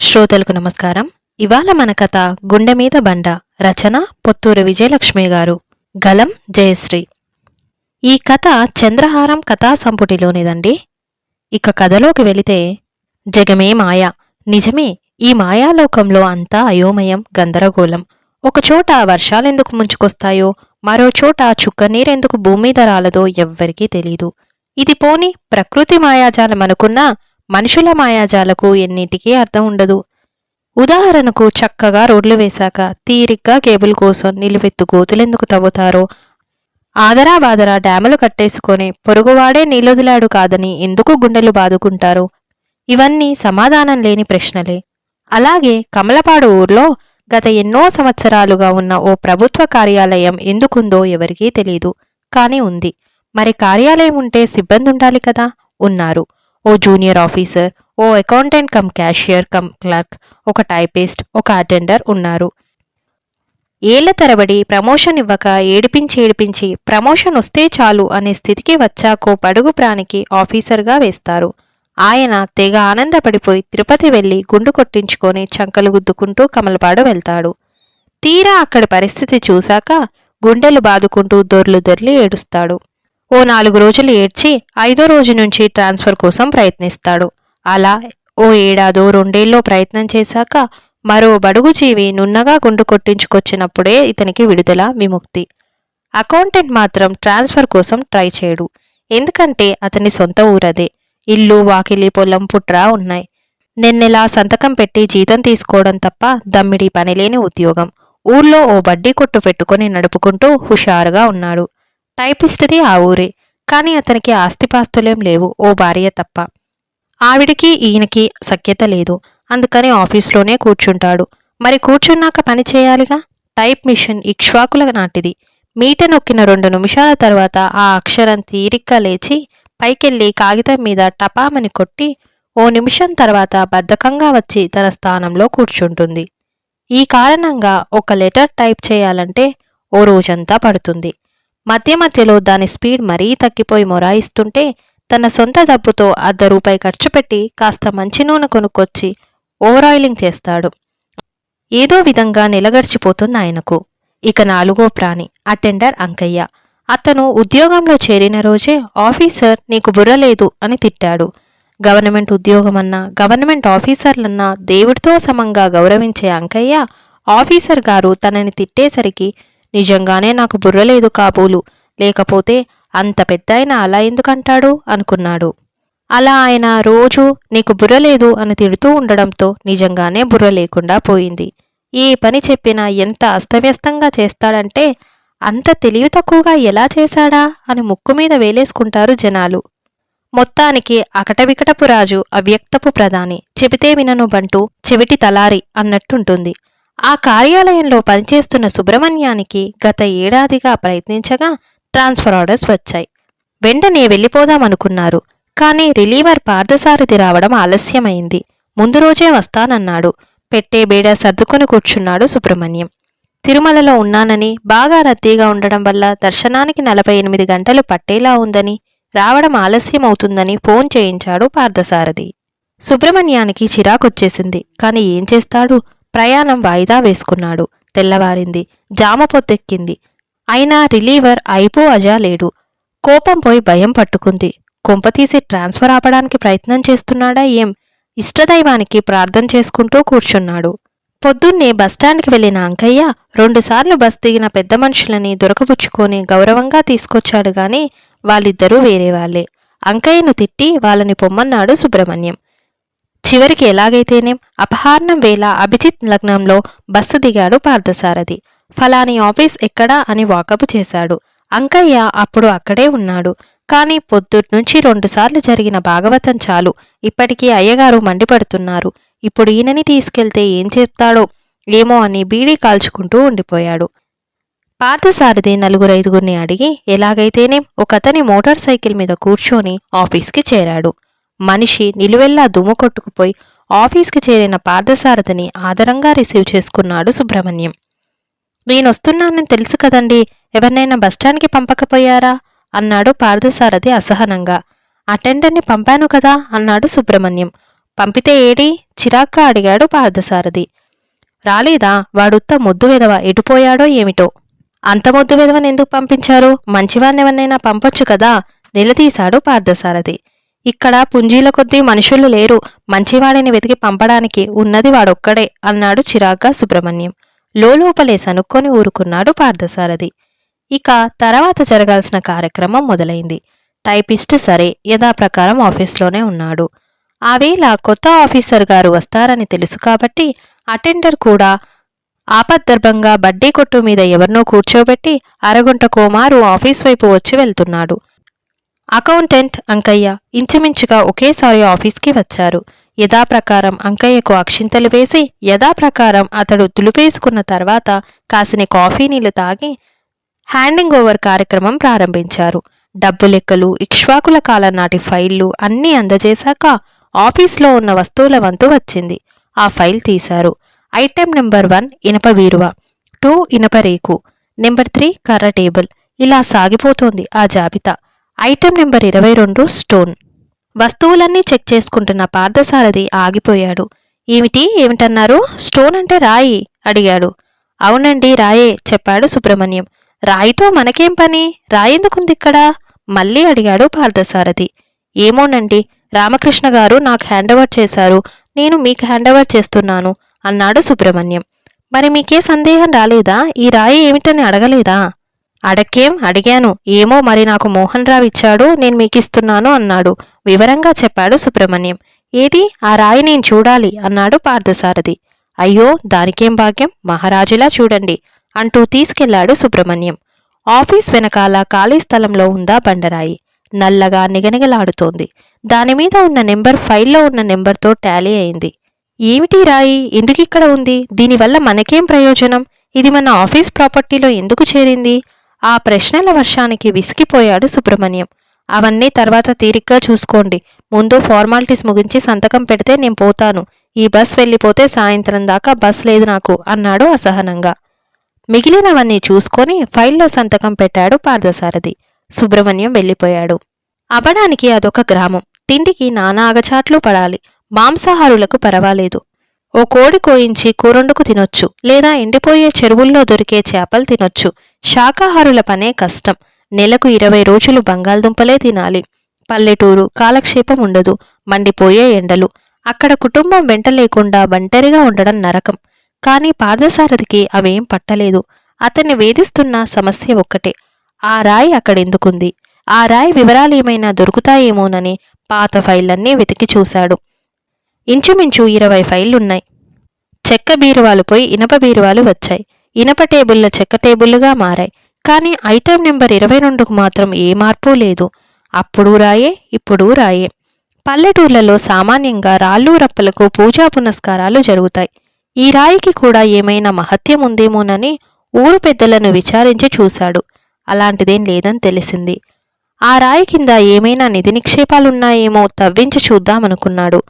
శ్రోతలకు నమస్కారం. ఇవాళ మన కథ గుండె మీద బండ రచన పొత్తూరు విజయలక్ష్మి గారు. గలం జయశ్రీ. ఈ కథ చంద్రహారం కథా సంపుటిలోనిదండి. ఇక కథలోకి వెళితే జగమే మాయ. నిజమే ఈ మాయాలోకంలో అంతా అయోమయం గందరగోళం. ఒకచోట వర్షాలెందుకు ముంచుకొస్తాయో మరో చోట చుక్క నీరెందుకు భూమి రాలదో ఎవ్వరికీ తెలీదు. ఇది పోని ప్రకృతి మాయాజాలం అనుకున్నా మనుషుల మాయాజాలకు ఎన్నిటికీ అర్థం ఉండదు. ఉదాహరణకు చక్కగా రోడ్లు వేశాక తీరిగ్గా కేబుల్ కోసం నిలువెత్తు గోతులెందుకు తవ్వుతారో? ఆదరా బాదరా డ్యాములు కట్టేసుకొని పొరుగువాడే నీళ్ళొదిలాడు కాదని ఎందుకు గుండెలు బాదుకుంటారు? ఇవన్నీ సమాధానం లేని ప్రశ్నలే. అలాగే కమలపాడు ఊర్లో గత ఎన్నో సంవత్సరాలుగా ఉన్న ఓ ప్రభుత్వ కార్యాలయం ఎందుకుందో ఎవరికీ తెలియదు కానీ ఉంది. మరి కార్యాలయం ఉంటే సిబ్బంది ఉండాలి కదా? ఉన్నారు. ఓ జూనియర్ ఆఫీసర్ ఓ accountant cum cashier cum clerk ఒక టైపిస్ట్ ఒక అటెండర్ ఉన్నారు. ఏళ్ళ తరబడి ప్రమోషన్ ఇవ్వక ఏడిపించి ఏడిపించి ప్రమోషన్ వస్తే చాలు అనే స్థితికి వచ్చాకో పడుగు ప్రాణికి ఆఫీసర్గా వేస్తారు. ఆయన తెగ ఆనందపడిపోయి తిరుపతి వెళ్ళి గుండు కొట్టించుకొని చంకలు గుద్దుకుంటూ కమలపాడు వెళ్తాడు. తీరా అక్కడి పరిస్థితి చూశాక గుండెలు బాదుకుంటూ దొర్లు దొర్లి ఏడుస్తాడు. ఓ నాలుగు రోజులు ఏడ్చి ఐదో రోజు నుంచి ట్రాన్స్ఫర్ కోసం ప్రయత్నిస్తాడు. అలా ఓ ఏడాదో రెండేళ్ళో ప్రయత్నం చేశాక మరో బడుగు జీవి నున్నగా గుండు కొట్టించుకొచ్చినప్పుడే ఇతనికి విడుదల విముక్తి. అకౌంటెంట్ మాత్రం ట్రాన్స్ఫర్ కోసం ట్రై చేయడు ఎందుకంటే అతని సొంత ఊరదే. ఇల్లు వాకిలి పొలం పుట్రా ఉన్నాయి. నిన్నెలా సంతకం పెట్టి జీతం తీసుకోవడం తప్ప దమ్మిడి పనిలేని ఉద్యోగం. ఊర్లో ఓ బడ్డీ కొట్టు పెట్టుకొని నడుపుకుంటూ హుషారుగా ఉన్నాడు. టైపిస్ట్ది ఆ ఊరే. కానీ అతనికి ఆస్తిపాస్తులేం లేవు ఓ భార్య తప్ప. ఆవిడికి ఈయనకి సఖ్యత లేదు. అందుకని ఆఫీస్లోనే కూర్చుంటాడు. మరి కూర్చున్నాక పని చేయాలిగా? టైప్ మిషన్ ఇక్ష్వాకుల నాటిది. మీట నొక్కిన రెండు నిమిషాల తర్వాత ఆ అక్షరం తీరిగ్గా లేచి పైకెళ్ళి కాగితం మీద టపామని కొట్టి ఓ నిమిషం తర్వాత బద్ధకంగా వచ్చి తన స్థానంలో కూర్చుంటుంది. ఈ కారణంగా ఒక లెటర్ టైప్ చేయాలంటే ఓ రోజంతా పడుతుంది. మధ్య మధ్యలో దాని స్పీడ్ మరీ తగ్గిపోయి మొరాయిస్తుంటే తన సొంత డబ్బుతో అర్ధ రూపాయి ఖర్చు పెట్టి కాస్త మంచి నూనె కొనుక్కొచ్చి ఓవరాయిలింగ్ చేస్తాడు. ఏదో విధంగా నిలగడిచిపోతుంది ఆయనకు. ఇక నాలుగో ప్రాణి అటెండర్ అంకయ్య. అతను ఉద్యోగంలో చేరిన రోజే ఆఫీసర్ నీకు బుర్ర లేదు అని తిట్టాడు. గవర్నమెంట్ ఉద్యోగమన్నా గవర్నమెంట్ ఆఫీసర్లన్నా దేవుడితో సమంగా గౌరవించే అంకయ్య ఆఫీసర్ గారు తనని తిట్టేసరికి నిజంగానే నాకు బుర్ర లేదు కాబోలు. లేకపోతే అంత పెద్ద ఆయన అలా ఎందుకంటాడు? అనుకున్నాడు. అలా ఆయన రోజు నీకు బుర్ర లేదు అని తిడుతూ ఉండడంతో నిజంగానే బుర్ర లేకుండా పోయింది. ఏ పని చెప్పినా ఎంత అస్తవ్యస్తంగా చేస్తాడంటే అంత తెలివి తక్కువగా ఎలా చేశాడా అని ముక్కు మీద వేలేసుకుంటారు జనాలు. మొత్తానికి అకటవికటపు రాజు అవ్యక్తపు ప్రధాని. చెబితే వినను బంటూ చెవిటి తలారి అన్నట్టుంటుంది. ఆ కార్యాలయంలో పనిచేస్తున్న సుబ్రహ్మణ్యానికి గత ఏడాదిగా ప్రయత్నించగా ట్రాన్స్ఫర్ ఆర్డర్స్ వచ్చాయి. వెంటనే వెళ్ళిపోదామనుకున్నారు కానీ రిలీవర్ పార్థసారథి రావడం ఆలస్యమైంది. ముందు రోజే వస్తానన్నాడు. పెట్టే బేడ సర్దుకొని కూర్చున్నాడు సుబ్రహ్మణ్యం. తిరుమలలో ఉన్నానని బాగా రద్దీగా ఉండడం వల్ల దర్శనానికి నలభై ఎనిమిది గంటలు పట్టేలా ఉందని రావడం ఆలస్యం అవుతుందని ఫోన్ చేయించాడు పార్థసారథి. సుబ్రహ్మణ్యానికి చిరాకొచ్చేసింది. కాని ఏం చేస్తాడు? ప్రయాణం వాయిదా వేసుకున్నాడు. తెల్లవారింది. జామ పొద్దెక్కింది అయినా రిలీవర్ అయిపో అజా లేడు. కోపం పోయి భయం పట్టుకుంది. కొంపతీసి ట్రాన్స్ఫర్ ఆపడానికి ప్రయత్నం చేస్తున్నాడా ఏం? ఇష్టదైవానికి ప్రార్థన చేసుకుంటూ కూర్చున్నాడు. పొద్దున్నే బస్టాండ్కి వెళ్ళిన అంకయ్య రెండుసార్లు బస్ దిగిన పెద్ద మనుషులని దొరకబుచ్చుకొని గౌరవంగా తీసుకొచ్చాడు గాని వాళ్ళిద్దరూ వేరే వాళ్ళే. అంకయ్యను తిట్టి వాళ్ళని పొమ్మన్నాడు సుబ్రహ్మణ్యం. చివరికి ఎలాగైతేనేం అపహార్ణం వేళ అభిజిత్ లగ్నంలో బస్సు దిగాడు పార్థసారథి. ఫలాని ఆఫీస్ ఎక్కడా అని వాకపు చేశాడు. అంకయ్య అప్పుడు అక్కడే ఉన్నాడు. కానీ పొద్దుట్నుంచి రెండుసార్లు జరిగిన భాగవతం చాలు. ఇప్పటికీ అయ్యగారు మండిపడుతున్నారు. ఇప్పుడు ఈయనని తీసుకెళ్తే ఏం చెప్తాడో ఏమో అని బీడీ కాల్చుకుంటూ ఉండిపోయాడు. పార్థసారథి నలుగురు ఐదుగురిని అడిగి ఎలాగైతేనే ఒకతని మోటార్ సైకిల్ మీద కూర్చొని ఆఫీస్కి చేరాడు. మనిషి నిలువెల్లా దుమ్ము కొట్టుకుపోయి ఆఫీస్కి చేరిన పార్థసారథిని ఆదరంగా రిసీవ్ చేసుకున్నాడు సుబ్రహ్మణ్యం. నేనొస్తున్నానని తెలుసు కదండి ఎవరినైనా బస్టాండ్కి పంపకపోయారా? అన్నాడు పార్థసారథి అసహనంగా. అటెండర్ని పంపాను కదా అన్నాడు సుబ్రహ్మణ్యం. పంపితే ఏడి? చిరాగ్గా అడిగాడు పార్థసారథి. రాలేదా? వాడుత్త ముద్దు విధవ ఎటుపోయాడో ఏమిటో? అంత ముద్దు విధవని ఎందుకు పంపించారు? మంచివాన్నెవన్నైనా పంపొచ్చు కదా నిలదీశాడు పార్థసారథి. ఇక్కడ పుంజీల కొద్దీ మనుషులు లేరు. మంచివాడిని వెతికి పంపడానికి ఉన్నది వాడొక్కడే అన్నాడు చిరాగ్గా సుబ్రహ్మణ్యం. లోపలే సనుక్కొని ఊరుకున్నాడు పార్థసారథి. ఇక తర్వాత జరగాల్సిన కార్యక్రమం మొదలైంది. టైపిస్ట్ సరే యథాప్రకారం ఆఫీస్లోనే ఉన్నాడు. ఆ వేళ కొత్త ఆఫీసర్ గారు వస్తారని తెలుసు కాబట్టి అటెండర్ కూడా ఆపద్దర్భంగా బడ్డీ కొట్టు మీద ఎవరినో కూర్చోబెట్టి అరగుంట కోమారు ఆఫీస్ వైపు వచ్చి వెళ్తున్నాడు. అకౌంటెంట్ అంకయ్య ఇంచుమించుగా ఒకేసారి ఆఫీస్కి వచ్చారు. యథాప్రకారం అంకయ్యకు అక్షింతలు వేసి యథాప్రకారం అతడు దులిపేసుకున్న తర్వాత కాసిన కాఫీ నీళ్ళు తాగి హ్యాండింగ్ ఓవర్ కార్యక్రమం ప్రారంభించారు. డబ్బు లెక్కలు ఇక్ష్వాకుల కాలం నాటి ఫైళ్ళు అన్నీ అందజేశాక ఆఫీస్లో ఉన్న వస్తువుల వంతు వచ్చింది. ఆ ఫైల్ తీశారు. ఐటెం నెంబర్ వన్ ఇనప వీరువ టూ ఇనప రేకు నెంబర్ త్రీ కర్ర టేబుల్. ఇలా సాగిపోతోంది ఆ జాబితా. ఐటెం నెంబర్ ఇరవై రెండు స్టోన్ వస్తువులన్నీ చెక్ చేసుకుంటున్న పార్థసారథి ఆగిపోయాడు. ఏమిటి? ఏమిటన్నారు? స్టోన్ అంటే రాయి? అడిగాడు. అవునండి రాయే చెప్పాడు సుబ్రహ్మణ్యం. రాయితో మనకేం పని? రాయెందుకుంది ఇక్కడ? మళ్ళీ అడిగాడు పార్థసారథి. ఏమోనండి రామకృష్ణ గారు నాకు హ్యాండ్ ఓవర్ చేశారు. నేను మీకు హ్యాండ్ ఓవర్ చేస్తున్నాను అన్నాడు సుబ్రహ్మణ్యం. మరి మీకే సందేహం రాలేదా? ఈ రాయి ఏమిటని అడగలేదా? అడక్కేం అడిగాను. ఏమో మరి నాకు మోహన్ రావు ఇచ్చాడు నేను మీకిస్తున్నాను అన్నాడు. వివరంగా చెప్పాడు సుబ్రహ్మణ్యం. ఏది? ఆ రాయి నేను చూడాలి అన్నాడు పార్థసారథి. అయ్యో దానికేం భాగ్యం? మహారాజులా చూడండి అంటూ తీసుకెళ్ళాడు సుబ్రహ్మణ్యం. ఆఫీస్ వెనకాల ఖాళీ స్థలంలో ఉందా బండరాయి? నల్లగా నిగనిగలాడుతోంది. దానిమీద ఉన్న నెంబర్ ఫైల్లో ఉన్న నెంబర్తో టాలీ అయింది. ఏమిటి రాయి? ఎందుకిక్కడ ఉంది? దీనివల్ల మనకేం ప్రయోజనం? ఇది మన ఆఫీస్ ప్రాపర్టీలో ఎందుకు చేరింది? ఆ ప్రశ్నల వర్షానికి విసిగిపోయాడు సుబ్రహ్మణ్యం. అవన్నీ తర్వాత తీరిగ్గా చూసుకోండి. ముందు ఫార్మాలిటీస్ ముగించి సంతకం పెడితే నేను పోతాను. ఈ బస్ వెళ్ళిపోతే సాయంత్రం దాకా బస్ లేదు నాకు అన్నాడు అసహనంగా. మిగిలినవన్నీ చూసుకొని ఫైల్లో సంతకం పెట్టాడు పార్థసారథి. సుబ్రహ్మణ్యం వెళ్ళిపోయాడు. అవ్వడానికి అదొక గ్రామం. తిండికి నానా అగచాట్లు పడాలి. మాంసాహారులకు పర్వాలేదు. ఓ కోడి కోయించి కూరొండుకు తినొచ్చు లేదా ఎండిపోయే చెరువుల్లో దొరికే చేపలు తినొచ్చు. శాకాహారుల పనే కష్టం. నెలకు ఇరవై రోజులు బంగాళదుంపలే తినాలి. పల్లెటూరు కాలక్షేపం ఉండదు. మండిపోయే ఎండలు. అక్కడ కుటుంబం వెంట లేకుండా ఒంటరిగా ఉండడం నరకం. కానీ పార్థసారథికి అవేం పట్టలేదు. అతన్ని వేధిస్తున్న సమస్య ఒక్కటే. ఆ రాయి అక్కడెందుకుంది? ఆ రాయి వివరాలేమైనా దొరుకుతాయేమోనని పాత ఫైళ్ళన్నీ వెతికి చూశాడు. ఇంచుమించు ఇరవై ఫైళ్ళున్నాయి చెక్క బీరువాలు పోయి ఇనప బీరువాలు వచ్చాయి. ఇనప టేబుల్ల చెక్క టేబుల్లుగా మారాయి. కానీ ఐటెం నెంబర్ ఇరవై రెండుకు మాత్రం ఏ మార్పు లేదు. అప్పుడు రాయే ఇప్పుడు రాయే. పల్లెటూర్లలో సామాన్యంగా రాళ్ళు రప్పలకు పూజా పునస్కారాలు జరుగుతాయి. ఈ రాయికి కూడా ఏమైనా మహత్యం ఉందేమోనని ఊరు పెద్దలను విచారించి చూశాడు. అలాంటిదేం లేదని తెలిసింది. ఆ రాయి కింద ఏమైనా నిధి నిక్షేపాలున్నాయేమో తవ్వించి చూద్దామనుకున్నాడు.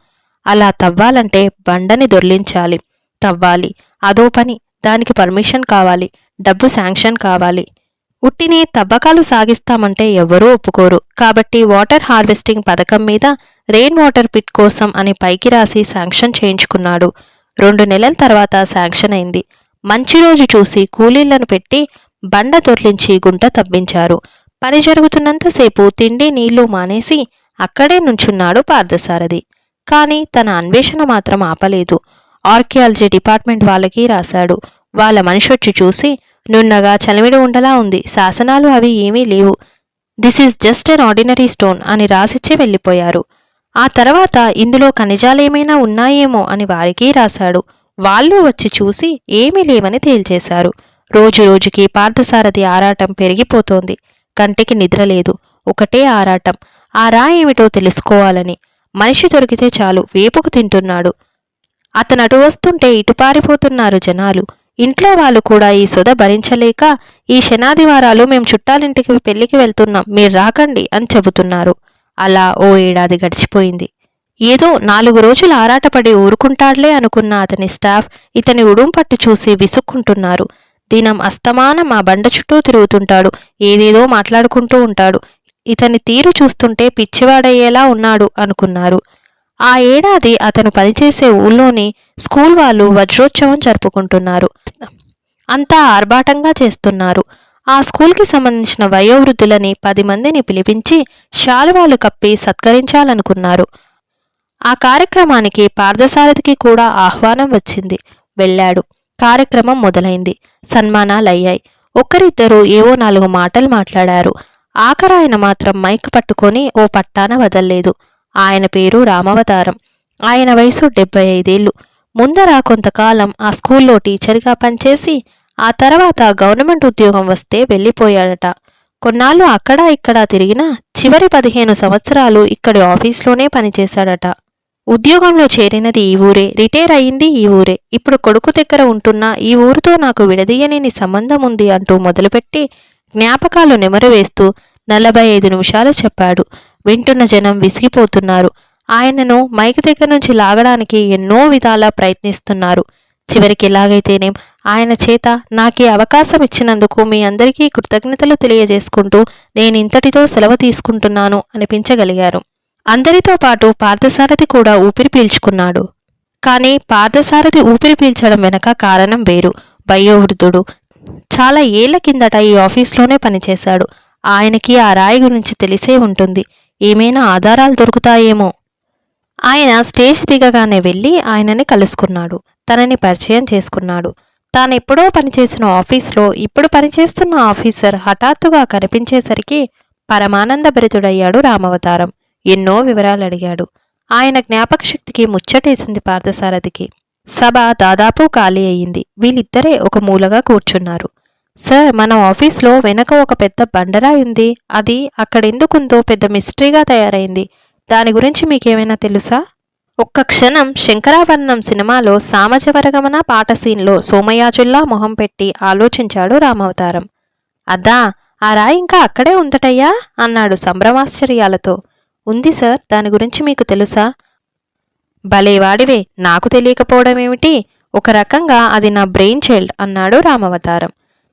అలా తవ్వాలంటే బండని దొర్లించాలి. తవ్వాలి. అదో పని. దానికి పర్మిషన్ కావాలి. డబ్బు శాంక్షన్ కావాలి. ఉట్టిని తవ్వకాలు సాగిస్తామంటే ఎవరూ ఒప్పుకోరు. కాబట్టి వాటర్ హార్వెస్టింగ్ పథకం మీద రెయిన్ వాటర్ పిట్ కోసం అని పైకి రాసి శాంక్షన్ చేయించుకున్నాడు. రెండు నెలల తర్వాత శాంక్షన్ అయింది. మంచి రోజు చూసి కూలీలను పెట్టి బండ దొర్లించి గుంట తవ్వించారు. పని జరుగుతున్నంతసేపు తిండి నీళ్ళు మానేసి అక్కడే నుంచున్నాడు పార్థసారథి. కానీ తన అన్వేషణ మాత్రం ఆపలేదు. ఆర్కియాలజీ డిపార్ట్మెంట్ వాళ్ళకి రాశాడు. వాళ్ళ మనిషొచ్చి చూసి నున్నగా చలిమిడి ఉండలా ఉంది. శాసనాలు అవి ఏమీ లేవు. This is just an ordinary stone అని రాసిచ్చి వెళ్ళిపోయారు. ఆ తర్వాత ఇందులో ఖనిజాలేమైనా ఉన్నాయేమో అని వారికి రాశాడు. వాళ్ళు వచ్చి చూసి ఏమీ లేవని తేల్చేశారు. రోజు రోజుకి పార్థసారథి ఆరాటం పెరిగిపోతోంది. కంటికి నిద్ర లేదు. ఒకటే ఆరాటం. ఆ రా ఏమిటో తెలుసుకోవాలని. మనిషి దొరికితే చాలు వేపుకు తింటున్నాడు. అతను అటు వస్తుంటే ఇటు పారిపోతున్నారు జనాలు. ఇంట్లో వాళ్ళు కూడా ఈ సొద భరించలేక ఈ శనాదివారాలు మేం చుట్టాలింటికి పెళ్ళికి వెళ్తున్నాం మీరు రాకండి అని చెబుతున్నారు. అలా ఓ ఏడాది గడిచిపోయింది. ఏదో నాలుగు రోజులు ఆరాటపడి ఊరుకుంటాడులే అనుకున్న అతని స్టాఫ్ ఇతని ఉడుం పట్టు చూసి విసుక్కుంటున్నారు. దినం అస్తమానం ఆ బండ చుట్టూ తిరుగుతుంటాడు ఏదేదో మాట్లాడుకుంటూ ఉంటాడు. ఇతని తీరు చూస్తుంటే పిచ్చివాడయ్యేలా ఉన్నాడు అనుకున్నారు. ఆ ఏడాది అతను పనిచేసే ఊళ్ళోని స్కూల్ వాళ్ళు వజ్రోత్సవం జరుపుకుంటున్నారు. అంతా ఆర్భాటంగా చేస్తున్నారు. ఆ స్కూల్కి సంబంధించిన వయోవృద్ధులని పది మందిని పిలిపించి శాలువాలు కప్పి సత్కరించాలనుకున్నారు. ఆ కార్యక్రమానికి పార్థసారథికి కూడా ఆహ్వానం వచ్చింది. వెళ్ళాడు. కార్యక్రమం మొదలైంది. సన్మానాలయ్యాయి. ఒకరిద్దరు ఏవో నాలుగు మాటలు మాట్లాడారు. ఆఖరాయన మాత్రం మైక్ పట్టుకొని ఓ పట్టాన వదల్లేదు. ఆయన పేరు రామవతారం. ఆయన వయసు డెబ్బై ఐదేళ్ళు ముందర కొంతకాలం ఆ స్కూల్లో టీచర్గా పనిచేసి ఆ తర్వాత గవర్నమెంట్ ఉద్యోగం వస్తే వెళ్ళిపోయాడట. కొన్నాళ్ళు అక్కడ ఇక్కడ తిరిగినా చివరి పదిహేను సంవత్సరాలు ఇక్కడి ఆఫీస్లోనే పనిచేశాడట. ఉద్యోగంలో చేరినది ఈ ఊరే రిటైర్ అయింది ఈ ఊరే. ఇప్పుడు కొడుకు దగ్గర ఉంటున్న ఈ ఊరితో నాకు విడదీయలేని సంబంధం ఉంది అంటూ మొదలుపెట్టి జ్ఞాపకాలు నెమరువేస్తూ నలభై ఐదు నిమిషాలు చెప్పాడు. వింటున్న జనం విసిగిపోతున్నారు. ఆయనను మైక్ దగ్గర నుంచి లాగడానికి ఎన్నో విధాలా ప్రయత్నిస్తున్నారు. చివరికి ఎలాగైతేనేం ఆయన చేత నాకు ఈ అవకాశం ఇచ్చినందుకు మీ అందరికీ కృతజ్ఞతలు తెలియజేసుకుంటూ నేను ఇంతటితో సెలవు తీసుకుంటున్నాను అనిపించగలిగారు. అందరితో పాటు పార్థసారథి కూడా ఊపిరి పీల్చుకున్నాడు. కానీ పార్థసారథి ఊపిరి పీల్చడం వెనక కారణం వేరు. వయోవృద్ధుడు చాలా ఏళ్ళ కిందట ఈ ఆఫీస్లోనే పనిచేశాడు. ఆయనకి ఆ రాయి గురించి తెలిసే ఉంటుంది. ఏమైనా ఆధారాలు దొరుకుతాయేమో. ఆయన స్టేజ్ దిగగానే వెళ్ళి ఆయనని కలుసుకున్నాడు. తనని పరిచయం చేసుకున్నాడు. తానెప్పుడో పనిచేసిన ఆఫీస్లో ఇప్పుడు పనిచేస్తున్న ఆఫీసర్ హఠాత్తుగా కనిపించేసరికి పరమానందభరితుడయ్యాడు రామవతారం. ఎన్నో వివరాలు అడిగాడు. ఆయన జ్ఞాపక శక్తికి ముచ్చటేసింది పార్థసారథికి. సభ దాదాపు ఖాళీ అయింది వీళ్ళిద్దరే ఒక మూలగా కూర్చున్నారు. సార్ మన ఆఫీస్లో వెనక ఒక పెద్ద బండరాయి ఉంది? అది అక్కడెందుకుందో పెద్ద మిస్టరీగా తయారైంది. దాని గురించి మీకేమైనా తెలుసా? ఒక్క క్షణం శంకరాభరణం సినిమాలో సామజవరగమన పాట సీన్లో సోమయాజుల్లా మొహం పెట్టి ఆలోచించాడు రామవతారం. అద్దా ఆ రాయి ఇంకా అక్కడే ఉందటయ్యా? అన్నాడు సంభ్రమాశ్చర్యాలతో. ఉంది సార్ దాని గురించి మీకు తెలుసా? భలేవాడివే నాకు తెలియకపోవడం ఏమిటి ఒక రకంగా అది నా బ్రెయిన్ చైల్డ్ అన్నాడు రామవతారం.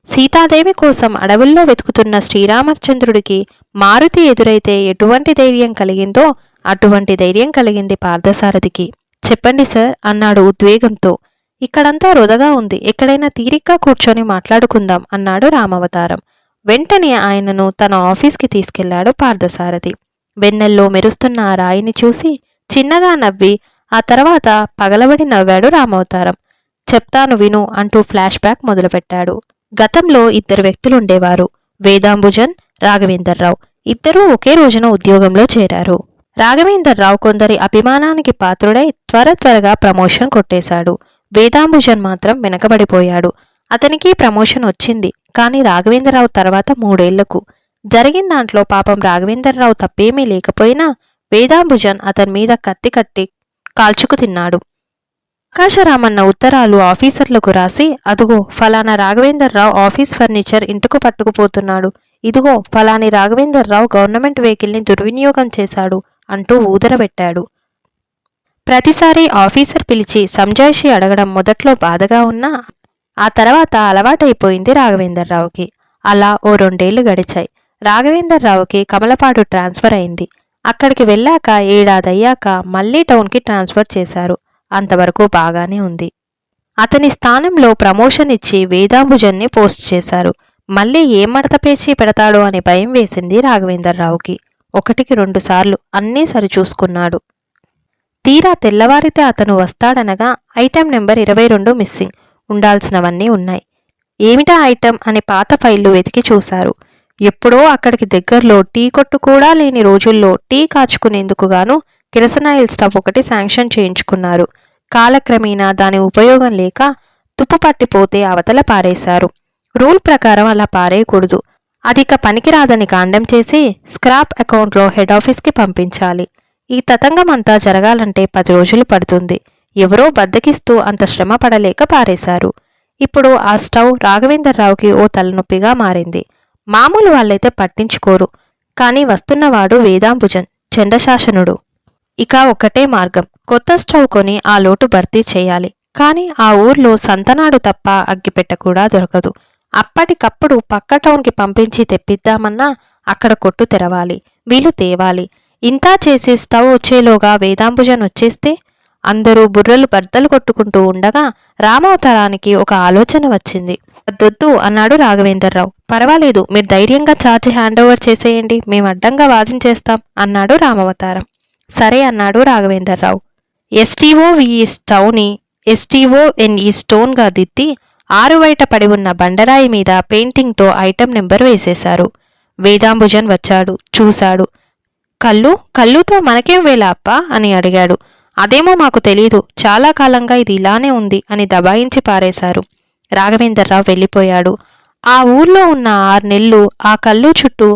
సీతాదేవి కోసం అడవుల్లో వెతుకుతున్న శ్రీరామచంద్రుడికి మారుతి ఎదురైతే ఎటువంటి ధైర్యం కలిగిందో అటువంటి ధైర్యం కలిగింది పార్థసారథికి. చెప్పండి సార్ అన్నాడు ఉద్వేగంతో. ఇక్కడంతా వృధగా ఉంది ఎక్కడైనా తీరిగ్గా కూర్చొని మాట్లాడుకుందాం అన్నాడు రామవతారం. వెంటనే ఆయనను తన ఆఫీస్కి తీసుకెళ్ళాడు పార్థసారథి. వెన్నెల్లో మెరుస్తున్న ఆ రాయిని చూసి చిన్నగా నవ్వి ఆ తర్వాత పగలబడి నవ్వాడు రామవతారం. చెప్తాను విను అంటూ ఫ్లాష్ బ్యాక్ మొదలుపెట్టాడు. గతంలో ఇద్దరు వ్యక్తులుండేవారు. వేదాంబుజన్ రాఘవేందర్రావు. ఇద్దరూ ఒకే రోజున ఉద్యోగంలో చేరారు. రాఘవేందర్రావు కొందరి అభిమానానికి పాత్రుడై త్వర త్వరగా ప్రమోషన్ కొట్టేశాడు. వేదాంబుజన్ మాత్రం వెనకబడిపోయాడు. అతనికి ప్రమోషన్ వచ్చింది కానీ రాఘవేంద్రరావు తర్వాత మూడేళ్ళకు. జరిగిన దాంట్లో పాపం రాఘవేంద్రరావు తప్పేమీ లేకపోయినా వేదాంబుజన్ అతని మీద కత్తి కట్టి కాల్చుకు తిన్నాడు. ఆకాశరామన్న ఉత్తరాలు ఆఫీసర్లకు రాసి అదుగో ఫలానా రాఘవేందర్రావు ఆఫీస్ ఫర్నిచర్ ఇంటికి పట్టుకుపోతున్నాడు. ఇదిగో ఫలాని రాఘవేందర్రావు గవర్నమెంట్ వెహికల్ని దుర్వినియోగం చేశాడు అంటూ ఊదరబెట్టాడు. ప్రతిసారి ఆఫీసర్ పిలిచి సంజాయిషి అడగడం మొదట్లో బాధగా ఉన్నా ఆ తర్వాత అలవాటైపోయింది రాఘవేందర్రావుకి. అలా ఓ రెండేళ్ళు గడిచాయి. రాఘవేందర్రావుకి కమలపాడు ట్రాన్స్ఫర్ అయింది. అక్కడికి వెళ్ళాక ఏడాదయ్యాక మళ్ళీ టౌన్కి ట్రాన్స్ఫర్ చేశారు. అంతవరకు బాగానే ఉంది. అతని స్థానంలో ప్రమోషన్ ఇచ్చి వేదాంబుజన్ని పోస్ట్ చేశారు. మళ్ళీ ఏ మడత పేచి పెడతాడో అని భయం వేసింది రాఘవేందర్రావుకి. ఒకటికి రెండుసార్లు అన్నీ సరిచూసుకున్నాడు. తీరా తెల్లవారితే అతను వస్తాడనగా ఐటెం నెంబర్ ఇరవై రెండు మిస్సింగ్. ఉండాల్సినవన్నీ ఉన్నాయి. ఏమిటా ఐటెం అని పాత ఫైళ్ళు వెతికి చూశారు. ఎప్పుడో అక్కడికి దగ్గరలో టీ కొట్టు కూడా లేని రోజుల్లో టీ కాచుకునేందుకు గాను కిరసనాయిల్ స్టవ్ ఒకటి శాంక్షన్ చేయించుకున్నారు. కాలక్రమేణా దాని ఉపయోగం లేక తుప్పు పట్టిపోతే అవతల పారేశారు. రూల్ ప్రకారం అలా పారేయకూడదు. అధిక పనికిరాదని కాండం చేసి స్క్రాప్ అకౌంట్లో హెడ్ ఆఫీస్కి పంపించాలి. ఈ తతంగం అంతా జరగాలంటే పది రోజులు పడుతుంది. ఎవరో బద్దకిస్తూ అంత శ్రమ పడలేక పారేశారు. ఇప్పుడు ఆ స్టవ్ రాఘవేంద్రరావుకి ఓ తలనొప్పిగా మారింది. మామూలు వాళ్ళైతే పట్టించుకోరు. కానీ వస్తున్నవాడు వేదాంబుజన్ చండశాసనుడు ఇక ఒకటే మార్గం. కొత్త స్టవ్ కొని ఆ లోటు భర్తీ చేయాలి. కానీ ఆ ఊర్లో సంతనాడు తప్ప అగ్గిపెట్ట కూడా దొరకదు. అప్పటికప్పుడు పక్క టౌన్కి పంపించి తెప్పిద్దామన్నా అక్కడ కొట్టు తెరవాలి. వీళ్ళు తేవాలి. ఇంతా చేసి స్టవ్ వచ్చేలోగా వేదాంబుజన్ వచ్చేస్తే అందరూ బుర్రలు బద్దలు కొట్టుకుంటూ ఉండగా రామవతారానికి ఒక ఆలోచన వచ్చింది. వద్దొద్దు అన్నాడు రాఘవేంద్రరావు. పర్వాలేదు మీరు ధైర్యంగా చార్జ్ హ్యాండ్ ఓవర్ చేసేయండి మేము అడ్డంగా వాదించేస్తాం అన్నాడు రామవతారం. సరే అన్నాడు రాఘవేంద్రరావు. ఎస్టీఓ ఈ స్టవ్ని ఎస్టీఓ ఎన్ ఈ స్టోన్గా దిద్ది ఆరు బయట పడి ఉన్న బండరాయి మీద పెయింటింగ్తో ఐటెం నెంబర్ వేసేశారు. వేదాంబుజన్ వచ్చాడు చూశాడు. కళ్ళు కళ్ళుతో మనకేం వేళ అప్ప? అని అడిగాడు. అదేమో మాకు తెలీదు చాలా కాలంగా ఇది ఇలానే ఉంది అని దబాయించి పారేశారు. రాఘవేంద్రరావు వెళ్ళిపోయాడు. ఆ ఊర్లో ఉన్న ఆరు నెలలు ఆ కళ్ళు చుట్టూ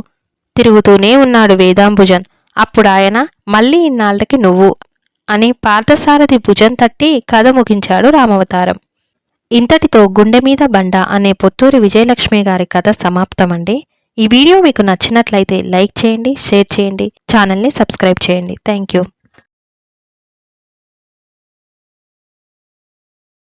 తిరుగుతూనే ఉన్నాడు వేదాంబుజన్. అప్పుడు ఆయన మళ్ళీ ఇన్నాళ్ళకి నువ్వు అని పార్థసారథి భుజం తట్టి కథ ముగించాడు రామవతారం. ఇంతటితో గుండె మీద బండ అనే పొత్తూరి విజయలక్ష్మి గారి కథ సమాప్తమండి. ఈ వీడియో మీకు నచ్చినట్లయితే లైక్ చేయండి షేర్ చేయండి ఛానల్ని సబ్స్క్రైబ్ చేయండి. Thank you